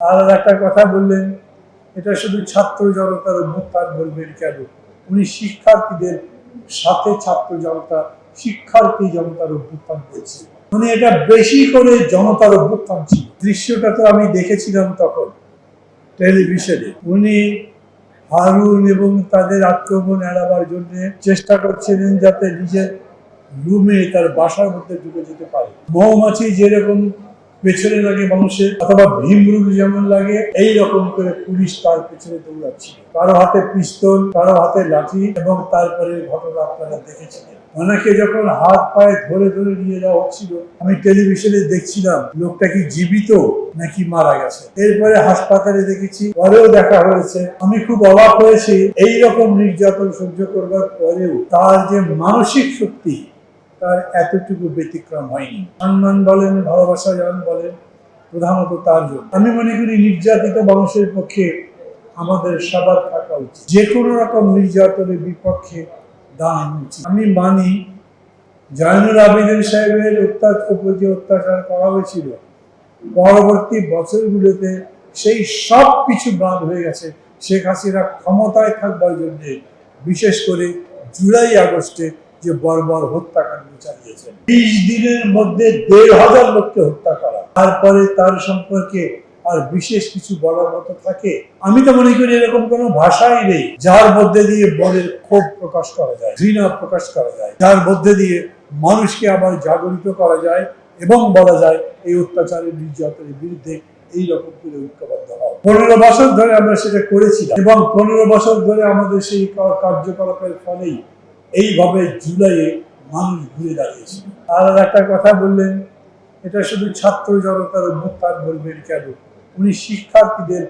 আর একটা কথা বললেন, এটা শুধু ছাত্র জনতার অভ্যুত্থান বলবেন কেন? উনি শিক্ষার্থীদের সাথে ছাত্র জনতা, শিক্ষার্থী জনতার অভ্যুত্থান করেছে উনি এটা বেশি করে জনতার অভ্যুত্থান ছিল। দৃশ্যটা তো আমি দেখেছিলাম তখন টেলিভিশনে। উনি হারুন এবং তাদের আক্রমণ এড়াবার জন্য চেষ্টা করছিলেন যাতে নিজের রুমে তার বাসার মধ্যে ঢুকে যেতে পারে। মৌমাছি যেরকম পেছনে লাগে মানুষের, অথবা ভীমরুল যেমন লাগে এই রকম করে পুলিশ তার পেছনে দৌড়াচ্ছিল কারও হাতে পিস্তল, কারও হাতে লাঠি, এবং তারপরে ঘটনা আপনারা দেখেছিলেন। অনেকে যখন হাত পায়ে ধরে ধরে নিয়ে যাওয়া হচ্ছিল, আমি টেলিভিশনে দেখছিলাম, লোকটা কি জীবিত নাকি মারা গেছে। এরপরে হাসপাতালে দেখেছি, পরেও দেখা হয়েছে। আমি খুব অবাক হয়েছি এই রকম নির্যাতন সহ্য করবার পরেও তার যে মানসিক শক্তি তার এতটুকু ব্যতিক্রম হয়নি। সম্মান বলেন, ভালোবাসা জান বলেন, প্রধানত তার জন্য। আমি মনে করি নির্যাতিত মানুষের পক্ষে আমাদের সবার থাকা উচিত। যে কোনো রকম নির্যাতনের বিপক্ষে দাঁড়ানো উচিত। আমি মানি জয়নুল আবেদিন সাহেবের অত্যাচার উপর যে অত্যাচার করা হয়েছিল, পরবর্তী বছরগুলোতে সেই সব কিছু বাদ হয়ে গেছে। শেখ হাসিনা ক্ষমতায় থাকবার জন্যে, বিশেষ করে জুলাই আগস্টে যে বর্বর হত্যাকাণ্ড চালিয়েছেন। বিশ দিনের মধ্যে দেড় হাজার লোককে হত্যা করা। তারপরে তার সম্পর্কে আর বিশেষ কিছু বলার মতো থাকে। আমি তো মনে করি এরকম কোনো ভাষাই নেই, যার মধ্যে দিয়ে মনের ক্ষোভ প্রকাশ করা যায়, ঘৃণা প্রকাশ করা যায়। যার মধ্যে দিয়ে মানুষকে আবার জাগরিত করা যায় এবং বলা যায়, এই অত্যাচারের নির্যাতনের বিরুদ্ধে এই রকম করে ঐক্যবদ্ধ হওয়া পনেরো বছর ধরে আমরা সেটা করেছিলাম এবং পনেরো বছর ধরে আমাদের সেই কার্যকলাপের ফলেই এইভাবে জুলাইয়ে মানুষ ঘুরে দাঁড়িয়েছে। আর একটা কথা বললেন, এটা শুধু ছাত্র জনতার অভ্যুত্থান বলবেন কেন? উনি শিক্ষার্থীদের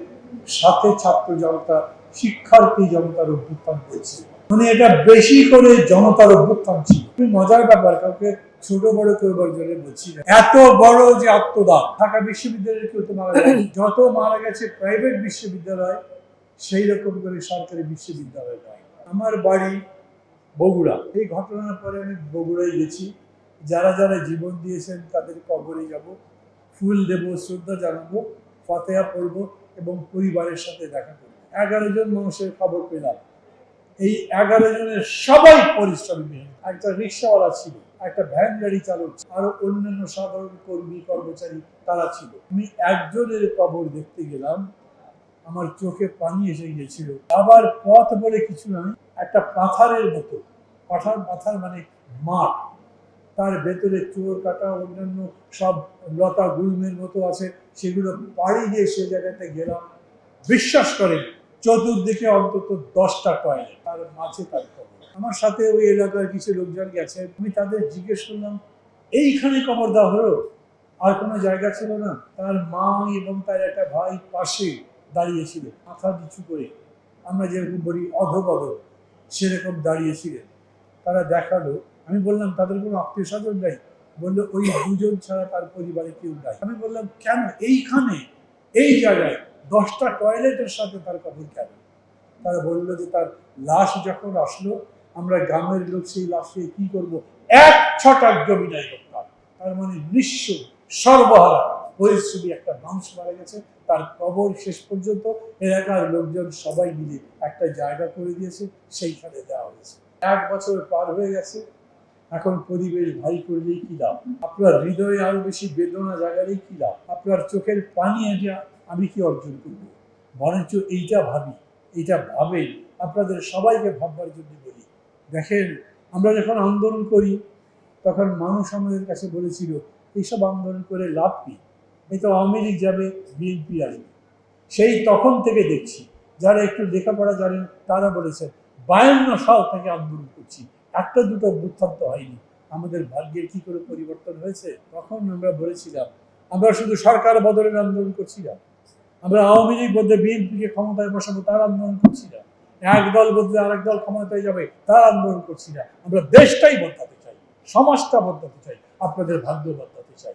সাথে ছাত্র জনতা, শিক্ষার্থী জনতার অভ্যুত্থান করেছে উনি এটা বেশি করে জনতার অভ্যুত্থান ছিল। খুবই মজার ব্যাপার, কাউকে ছোট বড় করবার জন্য বলছি না। এত বড় যে আত্মদান, ঢাকা বিশ্ববিদ্যালয়ের কেউ তো মারা যায়নি। যত মারা গেছে প্রাইভেট বিশ্ববিদ্যালয়, সেই রকম করে সরকারি বিশ্ববিদ্যালয় নয়। আমার বাড়ি বগুড়া। এই ঘটনার পরে আমি বগুড়ায় গেছি। যারা যারা জীবন দিয়েছেন তাদের কবরে যাব। ফুল দেব, শ্রদ্ধা জানাব, ফতেহা পড়ব এবং পরিবারের সাথে দেখা করব। এগারো জন মানুষের খবর পেলাম। এই এগারো জনের সবাই পরিশ্রমী একটা রিক্সাওয়ালা ছিল, একটা ভ্যান গাড়ি চালক আরও অন্যান্য সাধারণ কর্মী, কর্মচারী তারা ছিল। আমি একজনের কবর দেখতে গেলাম। আমার চোখে পানি এসে গিয়েছিল। আবার পথ বলে কিছু নয়, একটা পাথারের মতো। পাথার পাথার মানে মাঠ। তার ভেতরে চোর, কাটা, অন্যান্য সব লতা, গুলমের মতো আছে। সেগুলো পাড়ি দিয়ে সে জায়গাতে গেলাম। বিশ্বাস করেন, চতুর্দিকে অন্তত দশটা টয়লেট তার মাঝে তার আমার সাথে ওই এলাকার কিছু লোকজন গেছে। আমি তাদের জিজ্ঞেস করলাম, এইখানে কবর দেওয়া হলো? আর কোনো জায়গা ছিল না? তার মা এবং তার একটা ভাই পাশে দাঁড়িয়েছিল মাথা নিচু করে। আমরা যেরকম বলি অধবধ সেরকম দাঁড়িয়েছিলেন তারা দেখাল, আমি বললাম, তাদের কোনো আত্মীয় স্বজন নাই? বলল, ওই দুজন ছাড়া তার পরিবারে কেউ নাই। আমি বললাম, কেন? এইখানে, এই জায়গায় দশটা টয়লেটের সাথে তার কবর কেন? তারা বলল যে, তার লাশ যখন আসলো, আমরা গ্রামের লোক সেই লাশে কি করব? এক ছটাক জমি নাই তার মানে নিঃস্ব সর্বহারা পরিশ্রমী একটা মানুষ মারা গেছে। তার কবর শেষ পর্যন্ত এলাকার লোকজন সবাই মিলে একটা জায়গা করে দিয়েছে, সেইখানে দেওয়া হয়েছে। এক বছর পার হয়ে গেছে। এখন পরিবেশ ভারী করলেই কি লাভ? আপনার হৃদয়ে আরও বেশি বেদনা জাগালেই কি লাভ? আপনার চোখের পানি এটা আমি কি অর্জন করব? বরঞ্চ এইটা ভাবি, এইটা ভাবে আপনাদের সবাইকে ভাববার জন্য বলি। দেখেন, আমরা যখন আন্দোলন করি, তখন মানুষ আমাদের কাছে বলেছিল, এইসব আন্দোলন করে লাভ কি? এই তো আওয়ামী লীগ যাবে, বিএনপি আসবে। সেই তখন থেকে দেখছি, যারা একটু লেখাপড়া জানেন, তারা বলেছেন, বায়ান্ন সাল থেকে আন্দোলন করছি। একটা দুটো অভ্যুত্থান্ত হয়নি। আমাদের ভাগ্যের কি করে পরিবর্তন হয়েছে, তখন আমরা বলেছিলাম, আমরা শুধু সরকার বদলের আন্দোলন করছিলাম। আমরা আওয়ামী লীগ বলতে বিএনপিকে ক্ষমতায় বসাবো, তার আন্দোলন করছিলাম। এক দল বদলে আরেক দল ক্ষমতায় যাবে, তার আন্দোলন করছি না আমরা দেশটাই বদলাতে চাই, সমাজটা বদলাতে চাই, আপনাদের ভাগ্য বদলাতে চাই।